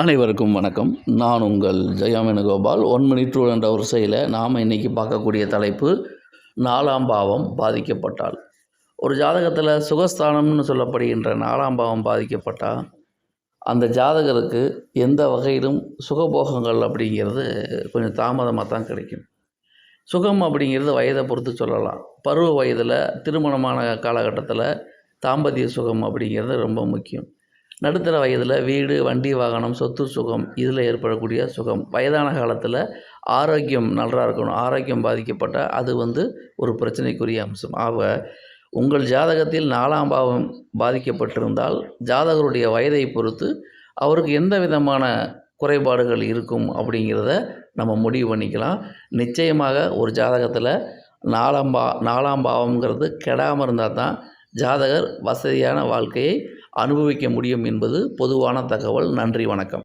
அனைவருக்கும் வணக்கம். நான் உங்கள் ஜெயா ஒன் மினிட் டூ என்ற வரிசையில் நாம் இன்றைக்கி பார்க்கக்கூடிய தலைப்பு நாலாம் பாவம் பாதிக்கப்பட்டால். ஒரு ஜாதகத்தில் சுகஸ்தானம்னு சொல்லப்படுகின்ற நாலாம் பாவம் பாதிக்கப்பட்டால் அந்த ஜாதகருக்கு எந்த வகையிலும் சுகபோகங்கள் அப்படிங்கிறது கொஞ்சம் தாமதமாக தான் கிடைக்கும். சுகம் அப்படிங்கிறது வயதை பொறுத்து சொல்லலாம். பருவ வயதில் திருமணமான காலகட்டத்தில் தாம்பத்திய சுகம் அப்படிங்கிறது ரொம்ப முக்கியம். நடுத்தர வயதில் வீடு வண்டி வாகனம் சொத்து சுகம் இதில் ஏற்படக்கூடிய சுகம். வயதான காலத்தில் ஆரோக்கியம் நல்லா இருக்கணும். ஆரோக்கியம் பாதிக்கப்பட்டால் அது வந்து ஒரு பிரச்சனைக்குரிய அம்சம். ஆக உங்கள் ஜாதகத்தில் நாலாம் பாவம் பாதிக்கப்பட்டிருந்தால் ஜாதகருடைய வயதை பொறுத்து அவருக்கு எந்த விதமான குறைபாடுகள் இருக்கும் அப்படிங்கிறத நம்ம முடிவு பண்ணிக்கலாம். நிச்சயமாக ஒரு ஜாதகத்தில் நாலாம் பா நாலாம் பாவம்ங்கிறது கெடாமல் இருந்தால் தான் ஜாதகர் வசதியான வாழ்க்கையை அனுபவிக்க முடியும் என்பது பொதுவான தகவல். நன்றி வணக்கம்.